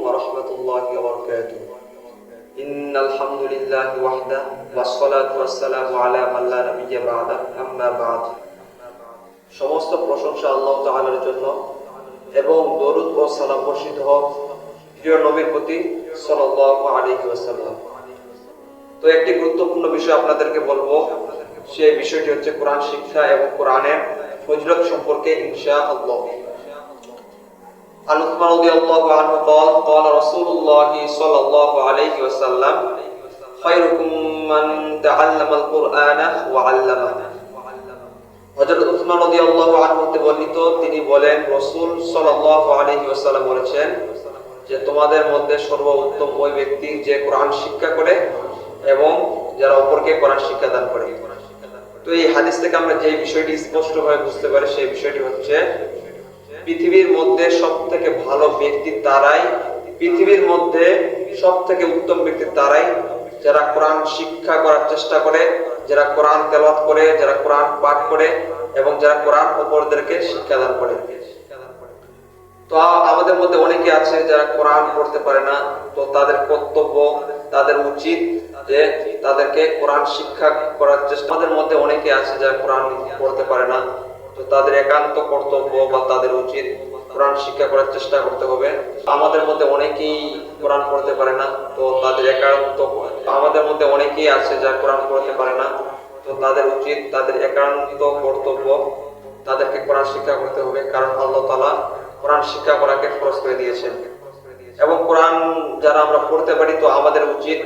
ورحمة الله وبركاته إن الحمد لله وحده والصلاة والسلام على من لا نبي بعده أما بعد সমস্ত প্রশংসা আল্লাহ তাআলার জন্য এবং দরুদ ও সালাম বর্ষিত হোক প্রিয় নবীর প্রতি সাল্লাল্লাহু আলাইহি ওয়াসাল্লাম তো একটি গুরুত্বপূর্ণ বিষয় আপনাদেরকে বলবো সেই বিষয়টি হচ্ছে কোরআন শিক্ষা এবং কোরআনের ফজিলত সম্পর্কে ইনশাআল্লাহ عن عثمان رضي الله عنه قال قال رسول الله صلى الله عليه وسلم خيركم من تعلم القرآن وعلمه হযরত উসমান রাদিয়াল্লাহু আনহু হতে বর্ণিত তিনি বলেন রাসূল সাল্লাল্লাহু আলাইহি ওয়াসাল্লাম বলেছেন যে তোমাদের মধ্যে সর্বোত্তম ওই ব্যক্তি যে কোরআন শিক্ষা করে এবং যারা অপরকে কোরআন শিক্ষা দান করে তো এই হাদিস থেকে আমরা যে বিষয়টি স্পষ্টভাবে বুঝতে পারি সেই বিষয়টি হচ্ছে পৃথিবীর মধ্যে সব থেকে ভালো ব্যক্তি তারাই পৃথিবীর মধ্যে সব থেকে উত্তম ব্যক্তি তারাই যারা কোরআন শিক্ষা করার চেষ্টা করে, যারা কোরআন তেলাওয়াত করে, যারা কোরআন পাঠ করে এবং যারা কোরআন অপরদেরকে শিক্ষাদান করে। তো আমাদের মধ্যে অনেকে আছে যারা কোরআন পড়তে পারে না, তো তাদের কর্তব্য, তাদের উচিত যে তাদেরকে কোরআন শিক্ষা করার চেষ্টা আমাদের মধ্যে অনেকে আছে যারা কোরআন পড়তে পারে না তো তাদের একান্ত কর্তব্য বা তাদের উচিত কোরআন শিক্ষা করার চেষ্টা করতে হবে। আমাদের মধ্যে অনেকেই কোরআন পড়তে পারে না, তো তাদের একান্ত আমাদের মধ্যে অনেকেই আছে যারা কোরআন পড়তে পারে না, তো তাদের উচিত তাদের একান্ত কর্তব্য তাদেরকে কোরআন শিক্ষা করতে হবে, কারণ আল্লাহ তালা কোরআন শিক্ষা করাকে খরচ করে দিয়েছেন। এবং কোরআন যারা আমরা পড়তে পারি, তো আমাদের উচিত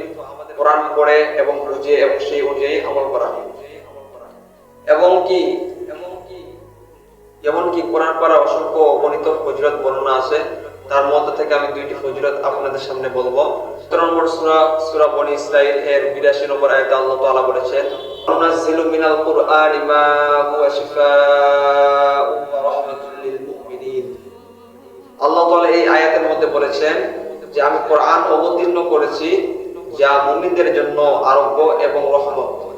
কোরআন পড়ে এবং বুঝে এবং সেই অনুযায়ী আমল করা। এবং কি এমনকি কোরআন পড়া অসংখ্য অগণিত ফজিলত বর্ণনা আছে। তার মধ্যে থেকে আমি দুইটি ফজিলত আপনাদের সামনে বলব। সতেরো নম্বর সুরা সুরা বনি ইসরাইল এর বিরাশি নম্বর আয়তে আল্লাহ তাআলা বলেছেন আল্লাহ তাআলা এই আয়াতের মধ্যে বলেছেন যে, আমি কোরআন অবতীর্ণ করেছি যা মুমিনদের জন্য আরোগ্য এবং রহমত।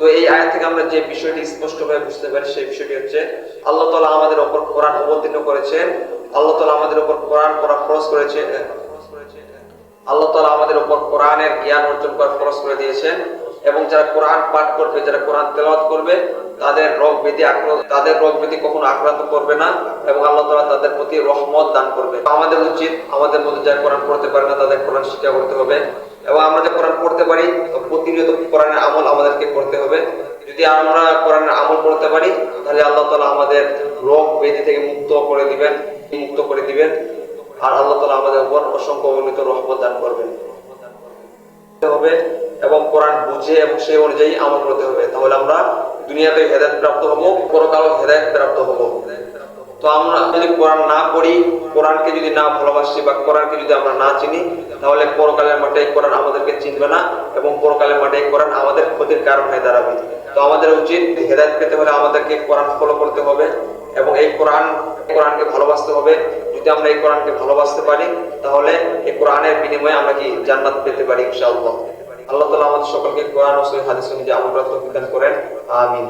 তো এই আয়াত থেকে আমরা যে বিষয়টি স্পষ্টভাবে বুঝতে পারি, সেই বিষয়টি হচ্ছে আল্লাহ তালা আমাদের ওপর কোরআন অবতীর্ণ করেছেন। আল্লাহ তালা আমাদের ওপর কোরআন পড়া খরচ করেছে। আল্লাহ তালা আমাদের ওপর কোরআনের জ্ঞান অর্জন করা খরচ করে দিয়েছেন। এবং যারা কোরআন পাঠ করবে, যারা কোরআন তেলাওয়াত করবে, তাদের রোগ ব্যাধি আক্রান্ত, তাদের রোগ ব্যাধি কখনো আক্রান্ত করবে না এবং আল্লাহ তালা তাদের প্রতি রহমত দান করবে। আমাদের উচিত, আমাদের মধ্যে যারা কোরআন পড়তে পারে না, তাদের কোরআন শিক্ষা করতে হবে। এবং আমরা যে কোরআন পড়তে পারি, তো প্রতিনিয়ত কোরআনের আমল আমাদেরকে করতে হবে। যদি আমরা কোরআনের আমল করতে পারি, তাহলে আল্লাহ তালা আমাদের রোগ ব্যাধি থেকে মুক্ত করে দিবেন, মুক্ত করে দিবেন। আর আল্লাহ তালা আমাদের উপর অসংখ্য অগণিত রহমত দান করবেন। হবে এবং কোরআন বুঝে এবং সেই অনুযায়ী আমল করতে হবে। তাহলে আমরা দুনিয়াতে হেদায়ত প্রাপ্ত হব পরকাল হেদায়ত প্রাপ্ত হব। তো আমরা যদি কোরআন না পড়ি, কোরআনকে যদি না ভালোবাসি বা কোরআনকে যদি আমরা না চিনি, তাহলে পরকালের মাঠে কোরআন আমাদেরকে চিনবে না এবং পরকালের মাঠে কোরআন আমাদের ক্ষতির কারণ হয়ে দাঁড়াবে। তো আমাদের উচিত হেদায়ত পেতে হলে আমাদেরকে কোরআন ফলো করতে হবে এবং এই কোরআন কোরআনকে ভালোবাসতে হবে। যদি আমরা এই কোরআনকে ভালোবাসতে পারি, তাহলে এই কোরআনের বিনিময়ে আমরা কি জান্নাত পেতে পারি ইনশাআল্লাহ। আল্লাহ তালা আমাদের সকলকে কোরআন ও সহিহ হাদিস অনুযায়ী আমল তৌফিক করেন। আমিন।